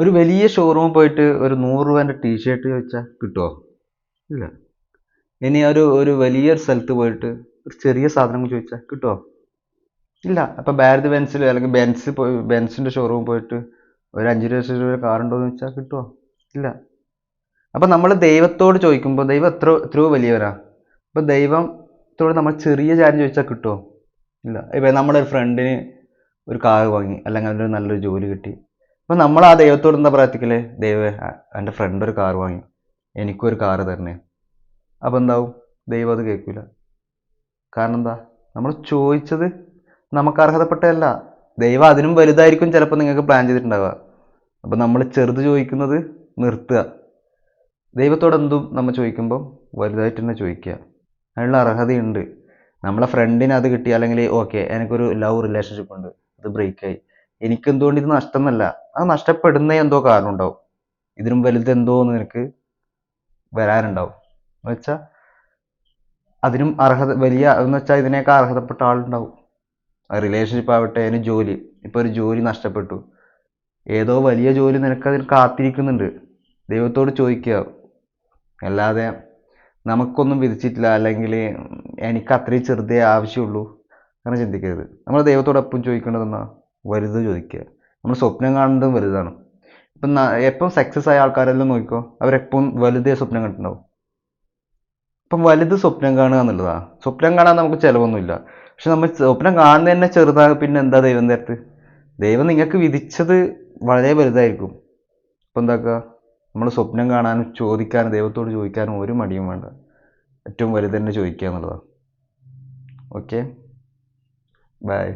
ഒരു വലിയ ഷോറൂമിൽ പോയിട്ട് ഒരു നൂറ് രൂപേന്റെ ടീഷർട്ട് ചോദിച്ചാൽ കിട്ടുമോ ഇല്ല. ഇനി ഒരു ഒരു വലിയൊരു സ്ഥലത്ത് പോയിട്ട് ഒരു ചെറിയ സാധനങ്ങൾ ചോദിച്ചാൽ കിട്ടുമോ ഇല്ല. അപ്പം ഭാരത് ബെൻസിൽ അല്ലെങ്കിൽ ബെൻസ് പോയി ബെൻസിന്റെ ഷോറൂമിൽ പോയിട്ട് ഒരു അഞ്ച് ലക്ഷം രൂപ കാർ ഉണ്ടോ എന്ന് ചോദിച്ചാൽ കിട്ടുമോ ഇല്ല. അപ്പം നമ്മൾ ദൈവത്തോട് ചോദിക്കുമ്പോൾ ദൈവം എത്ര എത്രയോ വലിയവരാ. അപ്പം ദൈവത്തോട് നമ്മൾ ചെറിയ കാര്യം ചോദിച്ചാൽ കിട്ടുമോ ഇല്ല. ഇപ്പം നമ്മുടെ ഒരു ഫ്രണ്ടിന് ഒരു കാർ വാങ്ങി. അല്ലെങ്കിൽ അതിനൊരു നല്ലൊരു ജോലി കിട്ടി. അപ്പം നമ്മൾ ആ ദൈവത്തോട് എന്താ പ്രാർത്ഥിക്കൽ? ദൈവം എന്റെ ഫ്രണ്ട് ഒരു കാർ വാങ്ങി. എനിക്കും ഒരു കാറ് തരണേ. അപ്പോൾ എന്താവും? ദൈവം അത് കേൾക്കില്ല കാരണം എന്താ? നമ്മൾ ചോദിച്ചത് നമുക്ക് അർഹതപ്പെട്ടതല്ല. ദൈവം അതിനും വലുതായിരിക്കും ചിലപ്പോൾ നിങ്ങൾക്ക് പ്ലാൻ ചെയ്തിട്ടുണ്ടാവുക. അപ്പം നമ്മൾ ചെറുത് ചോദിക്കുന്നത് നിർത്തുക. ദൈവത്തോട് എന്തും നമ്മൾ ചോദിക്കുമ്പോൾ വലുതായിട്ട് തന്നെ ചോദിക്കുക. അതിനുള്ള അർഹതയുണ്ട്. നമ്മളെ ഫ്രണ്ടിന് അത് കിട്ടി അല്ലെങ്കിൽ ഓക്കെ എനിക്കൊരു ലവ് റിലേഷൻഷിപ്പ് ഉണ്ട്. അത് ബ്രേക്കായി എനിക്ക് എന്തുകൊണ്ട് ഇത് നഷ്ടം എന്നല്ല അത് നഷ്ടപ്പെടുന്ന എന്തോ കാരണം ഉണ്ടാവും ഇതിനും വലുത് എന്തോ എന്ന് നിനക്ക് വരാനുണ്ടാവും. എന്ന് വെച്ചാൽ അതിനും അർഹത വലിയ എന്ന് വെച്ചാൽ ഇതിനേക്കാൾ അർഹതപ്പെട്ട ആളുണ്ടാവും. റിലേഷൻഷിപ്പ് ആവട്ടെ അതിന് ജോലി. ഇപ്പോൾ ഒരു ജോലി നഷ്ടപ്പെട്ടു. ഏതോ വലിയ ജോലി നിനക്ക് അതിന് കാത്തിരിക്കുന്നുണ്ട്. ദൈവത്തോട് ചോദിക്കുക. അല്ലാതെ നമുക്കൊന്നും വിധിച്ചിട്ടില്ല. അല്ലെങ്കിൽ എനിക്ക് അത്രയും ചെറുതേ ആവശ്യമുള്ളൂ. അങ്ങനെ ചിന്തിക്കരുത്. നമ്മൾ ദൈവത്തോട് എപ്പോഴും ചോദിക്കേണ്ടത് എന്നാ വലുത് ചോദിക്കുക. നമ്മൾ സ്വപ്നം കാണുന്നതും വലുതാണ്. ഇപ്പം എപ്പം സക്സസ് ആയ ആൾക്കാരെല്ലാം നോക്കിക്കോ അവരെപ്പം വലുതേ സ്വപ്നം കണ്ടിട്ടുണ്ടാവും. ഇപ്പം വലുത് സ്വപ്നം കാണുക എന്നുള്ളതാണ് സ്വപ്നം കാണാൻ നമുക്ക് ചിലവൊന്നുമില്ല. പക്ഷെ നമ്മൾ സ്വപ്നം കാണുന്നത് തന്നെ ചെറുതാണ് പിന്നെ എന്താ ദൈവം നേരത്ത്? ദൈവം നിങ്ങൾക്ക് വിധിച്ചത് വളരെ വലുതായിരിക്കും. അപ്പം എന്താക്കുക നമ്മൾ സ്വപ്നം കാണാനും ചോദിക്കാനും ദൈവത്തോട് ചോദിക്കാനും ഒരു മടിയും വേണ്ട. ഏറ്റവും വലുത് തന്നെ ചോദിക്കുക എന്നുള്ളതാണ് ഓക്കെ? ബൈ.